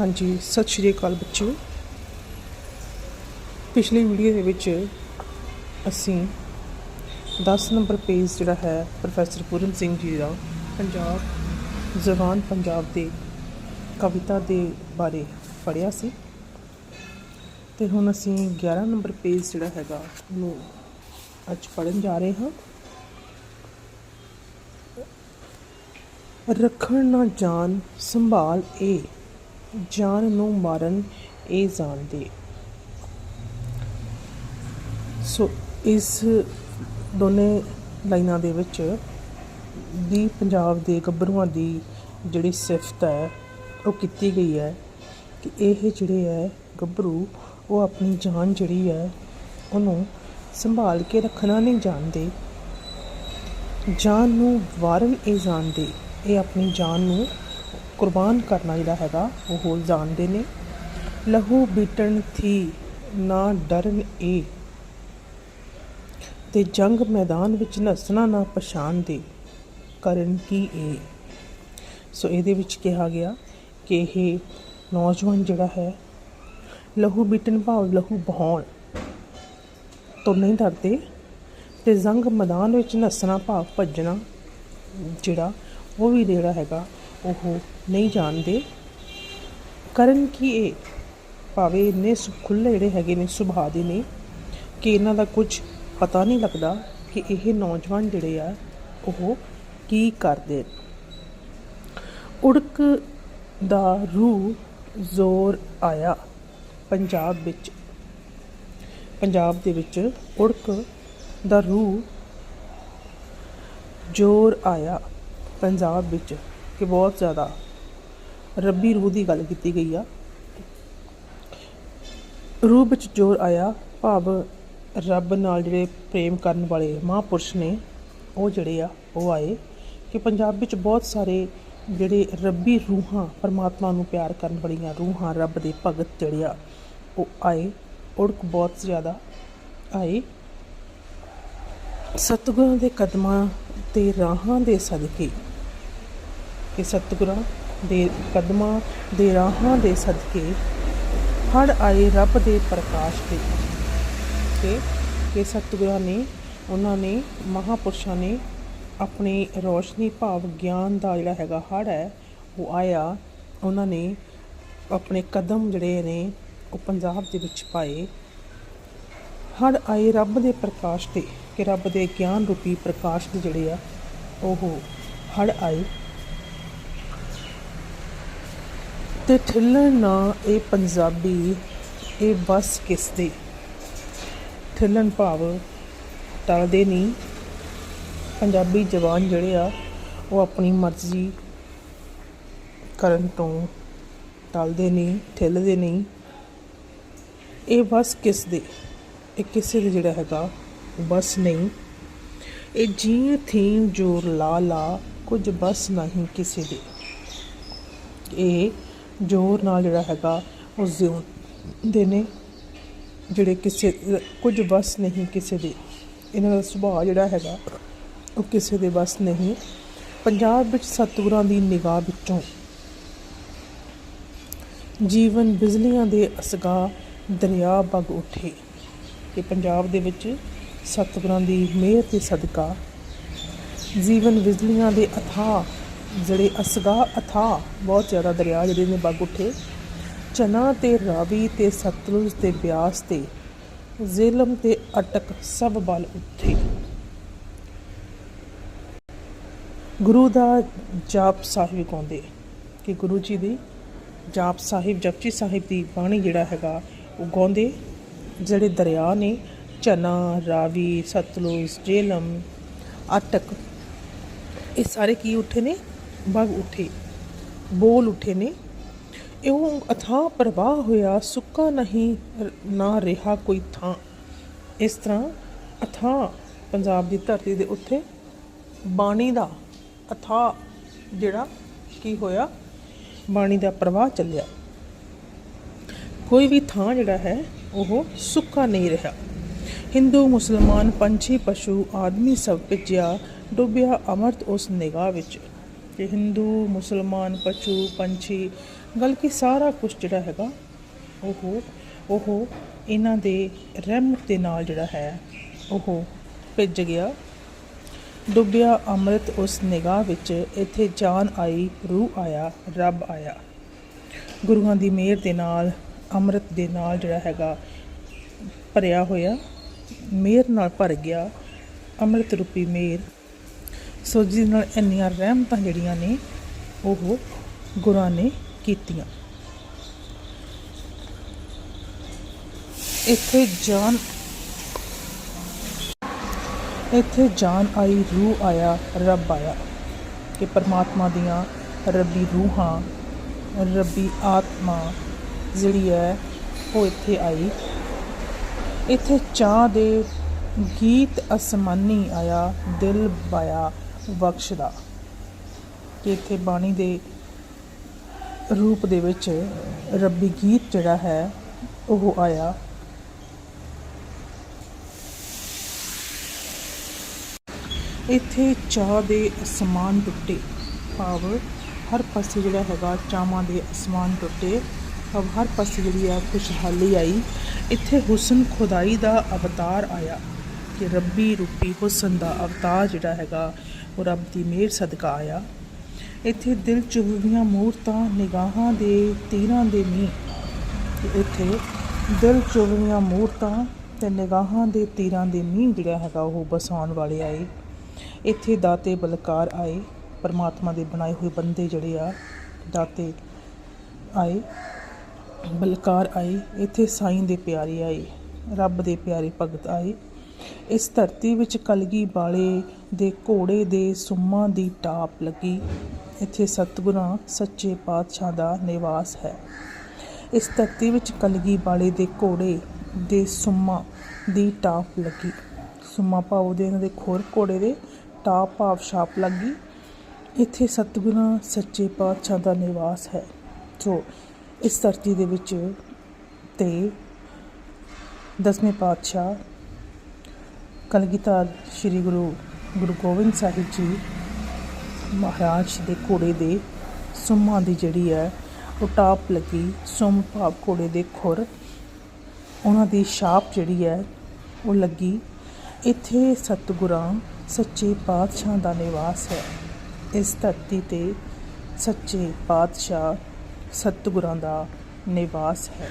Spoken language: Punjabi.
ਹਾਂਜੀ, ਸਤਿ ਸ਼੍ਰੀ ਅਕਾਲ ਬੱਚਿਓ। ਪਿਛਲੀ ਵੀਡੀਓ ਦੇ ਵਿੱਚ ਅਸੀਂ 10 ਨੰਬਰ ਪੇਜ ਜਿਹੜਾ ਹੈ, ਪ੍ਰੋਫੈਸਰ ਪੂਰਨ ਸਿੰਘ ਜੀ ਦਾ ਪੰਜਾਬ, ਜ਼ਬਾਨ ਪੰਜਾਬ ਦੇ ਕਵਿਤਾ ਦੇ ਬਾਰੇ ਪੜ੍ਹਿਆ ਸੀ। ਤੇ ਹੁਣ ਅਸੀਂ 11 ਨੰਬਰ ਪੇਜ ਜਿਹੜਾ ਹੈਗਾ, ਉਹਨੂੰ ਅੱਜ ਪੜ੍ਹਨ ਜਾ ਰਹੇ ਹਾਂ। ਰੱਖਣ ਨਾ ਜਾਣ, ਸੰਭਾਲ ਏ। ਜਾਨ ਨੂੰ ਮਾਰਨ ਇਹ ਜਾਣਦੇ ਸੋ ਇਸ ਦੋਨੇ ਲਾਈਨਾਂ ਦੇ ਵਿੱਚ ਵੀ ਪੰਜਾਬ ਦੇ ਗੱਭਰੂਆਂ ਦੀ ਜਿਹੜੀ ਸਿਫਤ ਹੈ, ਉਹ ਕੀਤੀ ਗਈ ਹੈ ਕਿ ਇਹ ਜਿਹੜੇ ਹੈ ਗੱਭਰੂ, ਉਹ ਆਪਣੀ ਜਾਨ ਜਿਹੜੀ ਹੈ, ਉਹਨੂੰ ਸੰਭਾਲ ਕੇ ਰੱਖਣਾ ਨਹੀਂ ਜਾਣਦੇ। ਜਾਨ ਨੂੰ ਵਾਰਨ ਇਹ ਜਾਣਦੇ, ਇਹ ਆਪਣੀ ਜਾਨ ਨੂੰ ਕੁਰਬਾਨ ਕਰਨਾ ਜਿਹੜਾ ਹੈਗਾ, ਉਹ ਜਾਣਦੇ ਨੇ। ਲਹੂ ਬੀਟਣ ਥੀ ਨਾ ਡਰਨ ਏ। ਤੇ ਜੰਗ ਮੈਦਾਨ ਵਿੱਚ ਨਸਣਾ ਨਾ ਪਛਾਣ ਦੇ, ਕਰਨ ਕੀ ਏ। ਸੋ ਇਹਦੇ ਵਿੱਚ ਕਿਹਾ ਗਿਆ ਕਿ ਇਹ ਨੌਜਵਾਨ ਜਿਹੜਾ ਹੈ, ਲਹੂ ਬੀਟਣ ਭਾਵ ਲਹੂ ਬਹਾਉਣ ਤੋਂ ਨਹੀਂ ਡਰਦੇ ਤੇ ਜੰਗ ਮੈਦਾਨ ਵਿੱਚ ਨਸਣਾ, ਭਾਵ ਭੱਜਣਾ ਜਿਹੜਾ, ਉਹ ਵੀ ਜਿਹੜਾ ਹੈਗਾ ਉਹ ਨਹੀਂ ਜਾਣਦੇ। ਕਰਨ ਕੀ ਇਹ ਭਾਵੇਂ ਇੰਨੇ ਸੁ- ਖੁੱਲ੍ਹੇ ਜਿਹੜੇ ਹੈਗੇ ਨੇ ਸੁਭਾਅ ਦੇ ਨੇ ਕਿ ਇਹਨਾਂ ਦਾ ਕੁਝ ਪਤਾ ਨਹੀਂ ਲੱਗਦਾ ਕਿ ਇਹ ਨੌਜਵਾਨ ਜਿਹੜੇ ਆ, ਉਹ ਕੀ ਕਰਦੇ ਉੜਕ ਦਾ ਰੂਹ ਜ਼ੋਰ ਆਇਆ ਪੰਜਾਬ ਵਿੱਚ। ਪੰਜਾਬ ਦੇ ਵਿੱਚ ਉੜਕ ਦਾ ਰੂਹ ਜ਼ੋਰ ਆਇਆ ਪੰਜਾਬ ਵਿੱਚ। ਕਿ ਬਹੁਤ ਜ਼ਿਆਦਾ ਰੱਬੀ ਰੂਹ ਦੀ ਗੱਲ ਕੀਤੀ ਗਈ ਆ। ਰੂਹ ਵਿੱਚ ਜ਼ੋਰ ਆਇਆ, ਭਾਵ ਰੱਬ ਨਾਲ ਜਿਹੜੇ ਪ੍ਰੇਮ ਕਰਨ ਵਾਲੇ ਮਹਾਂਪੁਰਸ਼ ਨੇ, ਉਹ ਜਿਹੜੇ ਆ, ਉਹ ਆਏ ਕਿ ਪੰਜਾਬ ਵਿੱਚ ਬਹੁਤ ਸਾਰੇ ਜਿਹੜੇ ਰੱਬੀ ਰੂਹਾਂ ਪਰਮਾਤਮਾ ਨੂੰ ਪਿਆਰ ਕਰਨ ਵਾਲੀਆਂ ਰੂਹਾਂ ਰੱਬ ਦੇ ਭਗਤ ਜਿਹੜੇ ਆ, ਉਹ ਆਏ, ਉੜਕ ਬਹੁਤ ਜ਼ਿਆਦਾ ਆਏ। ਸਤਿਗੁਰਾਂ ਦੇ ਕਦਮਾਂ ਤੇ ਰਾਹਾਂ ਦੇ ਸਦਕੇ ਕਿ ਸਤਿਗੁਰਾਂ ਦੇ ਕਦਮਾਂ ਦੇ ਰਾਹਾਂ ਦੇ ਸਦਕੇ ਹੜ ਆਏ ਰੱਬ ਦੇ ਪ੍ਰਕਾਸ਼ ਦੇ ਕਿ ਕਿ ਸਤਿਗੁਰਾਂ ਨੇ, ਉਹਨਾਂ ਨੇ, ਮਹਾਪੁਰਸ਼ਾਂ ਨੇ ਆਪਣੀ ਰੋਸ਼ਨੀ ਭਾਵ ਗਿਆਨ ਦਾ ਜਿਹੜਾ ਹੈਗਾ ਹੜ ਹੈ, ਉਹ ਆਇਆ। ਉਹਨਾਂ ਨੇ ਆਪਣੇ ਕਦਮ ਜਿਹੜੇ ਨੇ, ਉਹ ਪੰਜਾਬ ਦੇ ਵਿੱਚ ਪਾਏ। ਹੜ ਆਏ ਰੱਬ ਦੇ ਪ੍ਰਕਾਸ਼ ਤੇ, ਕਿ ਰੱਬ ਦੇ ਗਿਆਨ ਰੂਪੀ ਪ੍ਰਕਾਸ਼ ਦੇ ਜਿਹੜੇ ਆ, ਉਹ ਹੜ ਆਏ। ਤੇ ਠਿੱਲਣ ਨਾ ਇਹ ਪੰਜਾਬੀ, ਇਹ ਬਸ ਕਿਸ ਦੇ ਠਿੱਲਣ ਭਾਵ ਟਲਦੇ ਨਹੀਂ। ਪੰਜਾਬੀ ਜ਼ਬਾਨ ਜਿਹੜੇ ਆ, ਉਹ ਆਪਣੀ ਮਰਜ਼ੀ ਕਰਨ ਤੋਂ ਟਲਦੇ ਨਹੀਂ, ਠਿੱਲਦੇ ਨਹੀਂ। ਇਹ ਬਸ ਕਿਸ ਦੇ ਇਹ ਕਿਸੇ ਦੇ ਜਿਹੜਾ ਹੈਗਾ ਉਹ ਬਸ ਨਹੀਂ। ਇਹ ਜੀ ਥੀਮ, ਜੋਰ ਲਾ ਲਾ ਕੁਝ ਬਸ ਨਹੀਂ ਕਿਸੇ ਦੇ। ਇਹ ਜ਼ੋਰ ਨਾਲ ਜਿਹੜਾ ਹੈਗਾ, ਉਹ ਜਿਉਂਦੇ ਨੇ, ਜਿਹੜੇ ਕਿਸੇ, ਕੁਝ ਵਸ ਨਹੀਂ ਕਿਸੇ ਦੇ। ਇਹਨਾਂ ਦਾ ਸੁਭਾਅ ਜਿਹੜਾ ਹੈਗਾ, ਉਹ ਕਿਸੇ ਦੇ ਵਸ ਨਹੀਂ। ਪੰਜਾਬ ਵਿੱਚ ਸਤਿਗੁਰਾਂ ਦੀ ਨਿਗਾਹ ਵਿੱਚੋਂ ਜੀਵਨ ਬਿਜਲੀਆਂ ਦੇ ਅਸਗਾ ਦਰਿਆ ਵਗ ਉੱਠੇ ਕਿ ਪੰਜਾਬ ਦੇ ਵਿੱਚ ਸਤਿਗੁਰਾਂ ਦੀ ਮਿਹਰ ਤੇ ਸਦਕਾ, ਜੀਵਨ ਬਿਜਲੀਆਂ ਦੇ ਅਥਾਹ ਜਿਹੜੇ ਅਸਗਾ ਅਥਾਹ ਬਹੁਤ ਜ਼ਿਆਦਾ ਦਰਿਆ ਜਿਹੜੇ ਨੇ ਵਗ ਉੱਠੇ, ਚਨਾ ਤੇ ਰਾਵੀ ਤੇ ਸਤਲੁਜ ਤੇ ਬਿਆਸ ਤੇ ਜ਼ੇਲਮ ਤੇ ਅਟਕ ਸਭ ਬਲ ਉੱਠੇ। ਗੁਰੂ ਦਾ ਜਾਪ ਸਾਹਿਬ ਗਾਉਂਦੇ ਕਿ ਗੁਰੂ ਜੀ ਦੀ ਜਾਪ ਸਾਹਿਬ, ਜਪਜੀ ਸਾਹਿਬ ਦੀ ਬਾਣੀ ਜਿਹੜਾ ਹੈਗਾ, ਉਹ ਗਾਉਂਦੇ ਜਿਹੜੇ ਦਰਿਆ ਨੇ, ਚਨਾ, ਰਾਵੀ, ਸਤਲੁਜ, ਜੇਲਮ, ਅਟਕ, ਇਹ ਸਾਰੇ ਕੀ ਉੱਠੇ ਨੇ? ਵਗ ਉੱਠੇ, ਬੋਲ ਉੱਠੇ ਨੇ, ਇਉਂ ਅਥਾਹ ਪ੍ਰਵਾਹ ਹੋਇਆ, ਸੁੱਕਾ ਨਹੀਂ ਨਾ ਰਿਹਾ ਕੋਈ ਥਾਂ। ਇਸ ਤਰ੍ਹਾਂ ਅਥਾਹ ਪੰਜਾਬ ਦੀ ਧਰਤੀ ਦੇ ਉੱਤੇ ਬਾਣੀ ਦਾ ਅਥਾਹ ਜਿਹੜਾ ਕੀ ਹੋਇਆ, ਬਾਣੀ ਦਾ ਪ੍ਰਵਾਹ ਚੱਲਿਆ। ਕੋਈ ਵੀ ਥਾਂ ਜਿਹੜਾ ਹੈ, ਉਹ ਸੁੱਕਾ ਨਹੀਂ ਰਿਹਾ। ਹਿੰਦੂ, ਮੁਸਲਮਾਨ, ਪੰਛੀ, ਪਸ਼ੂ ਆਦਮੀ ਸਭ ਭਿੱਜਿਆ, ਡੁੱਬਿਆ ਅਮਰਤ ਉਸ ਨਿਗਾਹ ਵਿੱਚ। ਕਿ ਹਿੰਦੂ, ਮੁਸਲਮਾਨ, ਪਸ਼ੂ, ਪੰਛੀ, ਬਲਕਿ ਸਾਰਾ ਕੁਝ ਜਿਹੜਾ ਹੈਗਾ, ਉਹ ਉਹ ਇਹਨਾਂ ਦੇ ਰਹਿਮਤ ਦੇ ਨਾਲ ਜਿਹੜਾ ਹੈ, ਉਹ ਭਿੱਜ ਗਿਆ। ਡੁੱਬਿਆ ਅੰਮ੍ਰਿਤ ਉਸ ਨਿਗਾਹ ਵਿੱਚ, ਇੱਥੇ ਜਾਨ ਆਈ, ਰੂਹ ਆਇਆ, ਰੱਬ ਆਇਆ। ਗੁਰੂਆਂ ਦੀ ਮਿਹਰ ਦੇ ਨਾਲ, ਅੰਮ੍ਰਿਤ ਦੇ ਨਾਲ ਜਿਹੜਾ ਹੈਗਾ, ਭਰਿਆ ਹੋਇਆ, ਮਿਹਰ ਨਾਲ ਭਰ ਗਿਆ। ਅੰਮ੍ਰਿਤ ਰੂਪੀ ਮਿਹਰ ਸੋ ਜਿਹਦੇ ਨਾਲ ਇੰਨੀਆਂ ਰਹਿਮਤਾਂ ਜਿਹੜੀਆਂ ਨੇ, ਉਹ ਗੁਰਾਂ ਨੇ ਕੀਤੀਆਂ। ਇੱਥੇ ਜਾਨ ਇੱਥੇ ਜਾਨ ਆਈ, ਰੂਹ ਆਇਆ, ਰੱਬ ਆਇਆ ਕਿ ਪਰਮਾਤਮਾ ਦੀਆਂ ਰੱਬੀ ਰੂਹਾਂ, ਰੱਬੀ ਆਤਮਾ ਜਿਹੜੀ ਹੈ, ਉਹ ਇੱਥੇ ਆਈ। ਇੱਥੇ ਚਾਹ ਦੇ ਗੀਤ ਅਸਮਾਨੀ ਆਇਆ, ਦਿਲ ਬਾਇਆ। ਬਖਸ਼ਦਾ। ਕਿ ਇੱਥੇ ਬਾਣੀ ਦੇ ਰੂਪ ਦੇ ਵਿੱਚ ਰੱਬੀ ਗੀਤ ਜਿਹੜਾ ਹੈ, ਉਹ ਆਇਆ। ਇੱਥੇ ਚਾਹ ਦੇ ਅਸਮਾਨ ਟੁੱਟੇ। ਭਾਵ ਹਰ ਪਾਸੇ ਜਿਹੜਾ ਹੈਗਾ, ਚਾਵਾਂ ਦੇ ਅਸਮਾਨ ਟੁੱਟੇ। ਭਾਵ ਹਰ ਪਾਸੇ ਜਿਹੜੀ ਆ, ਖੁਸ਼ਹਾਲੀ ਆਈ। ਇੱਥੇ ਹੁਸਨ ਖੁਦਾਈ ਦਾ ਅਵਤਾਰ ਆਇਆ। ਕਿ ਰੱਬੀ ਰੂਪੀ ਹੁਸਨ ਦਾ ਅਵਤਾਰ ਜਿਹੜਾ ਹੈਗਾ ਉਹ ਰੱਬ ਦੀ ਮਿਹਰ ਸਦਕਾ ਆਇਆ। ਇੱਥੇ ਦਿਲ ਚੁਭਵੀਆਂ ਮੂਰਤਾਂ, ਨਿਗਾਹਾਂ ਦੇ ਤੀਰਾਂ ਦੇ ਮੀਂਹ। ਇੱਥੇ ਦਿਲ ਚੁਭਵੀਆਂ ਮੂਰਤਾਂ ਤੇ ਨਿਗਾਹਾਂ ਦੇ ਤੀਰਾਂ ਦੇ ਮੀਂਹ ਜਿਹੜਾ ਹੈਗਾ ਉਹ ਬਸਾਉਣ ਵਾਲੇ ਆਏ। ਇੱਥੇ ਦਾਤੇ ਬਲਕਾਰ ਆਏ। ਪਰਮਾਤਮਾ ਦੇ ਬਣਾਏ ਹੋਏ ਬੰਦੇ ਜਿਹੜੇ ਆ, ਦਾਤੇ ਆਏ, ਬਲਕਾਰ ਆਏ। ਇੱਥੇ ਸਾਈਂ ਦੇ ਪਿਆਰੇ ਆਏ। ਰੱਬ ਦੇ ਪਿਆਰੇ ਭਗਤ ਆਏ। ਇਸ ਧਰਤੀ ਵਿੱਚ ਕਲਗੀ ਵਾਲੇ ਦੇ ਘੋੜੇ ਦੇ ਸੁੰਮਾਂ ਦੀ ਟਾਪ ਲੱਗੀ। ਇੱਥੇ ਸਤਿਗੁਰਾਂ, ਸੱਚੇ ਪਾਤਸ਼ਾਹ ਦਾ ਨਿਵਾਸ ਹੈ। ਇਸ ਧਰਤੀ ਵਿੱਚ ਕਲਗੀ ਵਾਲੇ ਦੇ ਘੋੜੇ ਦੇ ਸੁੰਮਾਂ ਦੀ ਟਾਪ ਲੱਗੀ। ਸੁੰਮਾ ਭਾਵ ਦੇ ਇਹਨਾਂ ਦੇ ਖੋਰ ਘੋੜੇ ਦੇ ਟਾਪ ਭਾਵ ਛਾਪ ਲੱਗੀ। ਇੱਥੇ ਸਤਿਗੁਰਾਂ, ਸੱਚੇ ਪਾਤਸ਼ਾਹ ਦਾ ਨਿਵਾਸ ਹੈ। ਸੋ ਇਸ ਧਰਤੀ ਦੇ ਵਿੱਚ ਤੇ ਦਸਵੇਂ ਪਾਤਸ਼ਾਹ ਕਲਗੀਧਰ ਸ੍ਰੀ ਗੁਰੂ ਗੁਰੂ ਗੋਬਿੰਦ ਸਾਹਿਬ ਜੀ ਮਹਾਰਾਜ ਦੇ ਘੋੜੇ ਦੇ ਸੁੰਮਾਂ ਦੀ ਜਿਹੜੀ ਹੈ, ਉਹ ਟਾਪ ਲੱਗੀ, ਸੁੰਮ ਭਾਵ ਘੋੜੇ ਦੇ ਖੁਰ। ਉਹਨਾਂ ਦੀ ਛਾਪ ਜਿਹੜੀ ਹੈ, ਉਹ ਲੱਗੀ। ਇੱਥੇ ਸਤਿਗੁਰਾਂ, ਸੱਚੇ ਪਾਤਸ਼ਾਹ ਦਾ ਨਿਵਾਸ ਹੈ। ਇਸ ਧਰਤੀ ਤੇ ਸੱਚੇ ਪਾਤਸ਼ਾਹ ਸਤਿਗੁਰਾਂ ਦਾ ਨਿਵਾਸ ਹੈ।